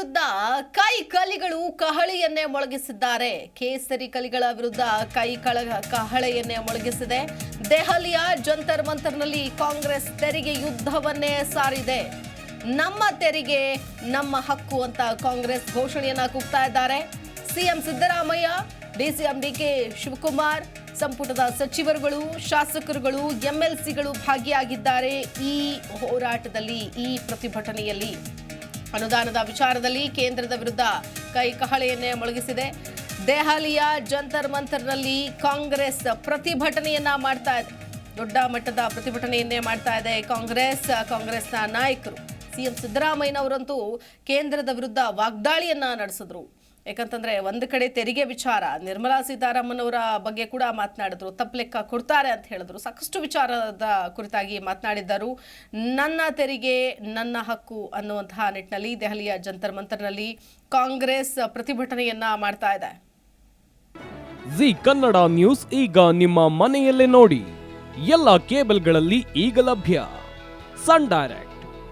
ವಿರುದ್ಧ ಕೈ ಕಲಿಗಳು ಕಹಳೆಯನ್ನೇ ಮೊಳಗಿಸಿದ್ದಾರೆ. ಕೇಸರಿ ಕಲಿಗಳ ವಿರುದ್ಧ ಕೈ ಕಳ ಕಹಳೆಯನ್ನೇ ಮೊಳಗಿಸಿದೆ. ದೆಹಲಿಯ ಜಂತರ್ ಮಂತರ್ನಲ್ಲಿ ಕಾಂಗ್ರೆಸ್ ತೆರಿಗೆ ಯುದ್ಧವನ್ನೇ ಸಾರಿದೆ. ನಮ್ಮ ತೆರಿಗೆ, ನಮ್ಮ ಹಕ್ಕು ಅಂತ ಕಾಂಗ್ರೆಸ್ ಘೋಷಣೆಯನ್ನ ಕೂಗ್ತಾ ಇದ್ದಾರೆ. CM Siddaramaiah DCM DK Shivakumar, ಸಂಪುಟದ ಸಚಿವರುಗಳು, ಶಾಸಕರುಗಳು, ಎಂಎಲ್ಸಿಗಳು ಭಾಗಿಯಾಗಿದ್ದಾರೆ ಈ ಹೋರಾಟದಲ್ಲಿ, ಈ ಪ್ರತಿಭಟನೆಯಲ್ಲಿ. ಅನುದಾನದ ವಿಚಾರದಲ್ಲಿ ಕೇಂದ್ರದ ವಿರುದ್ಧ ಕೈ ಕಹಳೆಯನ್ನೇ ಮೊಳಗಿಸಿದೆ. ದೆಹಲಿಯ ಜಂತರ್ ಮಂತರ್ನಲ್ಲಿ ಕಾಂಗ್ರೆಸ್ ಪ್ರತಿಭಟನೆಯನ್ನ ಮಾಡ್ತಾ ಇದೆ, ದೊಡ್ಡ ಮಟ್ಟದ ಪ್ರತಿಭಟನೆಯನ್ನೇ ಮಾಡ್ತಾ ಇದೆ ಕಾಂಗ್ರೆಸ್, ಕಾಂಗ್ರೆಸ್ನ ನಾಯಕರು. ಸಿಎಂ ಸಿದ್ದರಾಮಯ್ಯನವರಂತೂ ಕೇಂದ್ರದ ವಿರುದ್ಧ ವಾಗ್ದಾಳಿಯನ್ನ ನಡೆಸಿದ್ರು. ಯಾಕಂತಂದ್ರೆ ಒಂದು ಕಡೆ ತೆರಿಗೆ ವಿಚಾರ, ನಿರ್ಮಲಾ ಸೀತಾರಾಮನ್ ಅವರ ಬಗ್ಗೆ ಕೂಡ ಮಾತನಾಡಿದ್ರು, ತಪ್ಪು ಲೆಕ್ಕ ಕೊಡ್ತಾರೆ ಅಂತ ಹೇಳಿದ್ರು. ಸಾಕಷ್ಟು ವಿಚಾರದ ಕುರಿತಾಗಿ ಮಾತನಾಡಿದ್ದರು. ನನ್ನ ತೆರಿಗೆ, ನನ್ನ ಹಕ್ಕು ಅನ್ನುವಂತಹ ನಿಟ್ಟಿನಲ್ಲಿ ದೆಹಲಿಯ ಜಂತರ್ ಮಂತರ್ನಲ್ಲಿ ಕಾಂಗ್ರೆಸ್ ಪ್ರತಿಭಟನೆಯನ್ನ ಮಾಡ್ತಾ ಇದೆ. ಜಿ ಕನ್ನಡ ನ್ಯೂಸ್ ಈಗ ನಿಮ್ಮ ಮನೆಯಲ್ಲೇ ನೋಡಿ. ಎಲ್ಲ ಕೇಬಲ್ಗಳಲ್ಲಿ ಈಗ ಲಭ್ಯ. Sun Direct.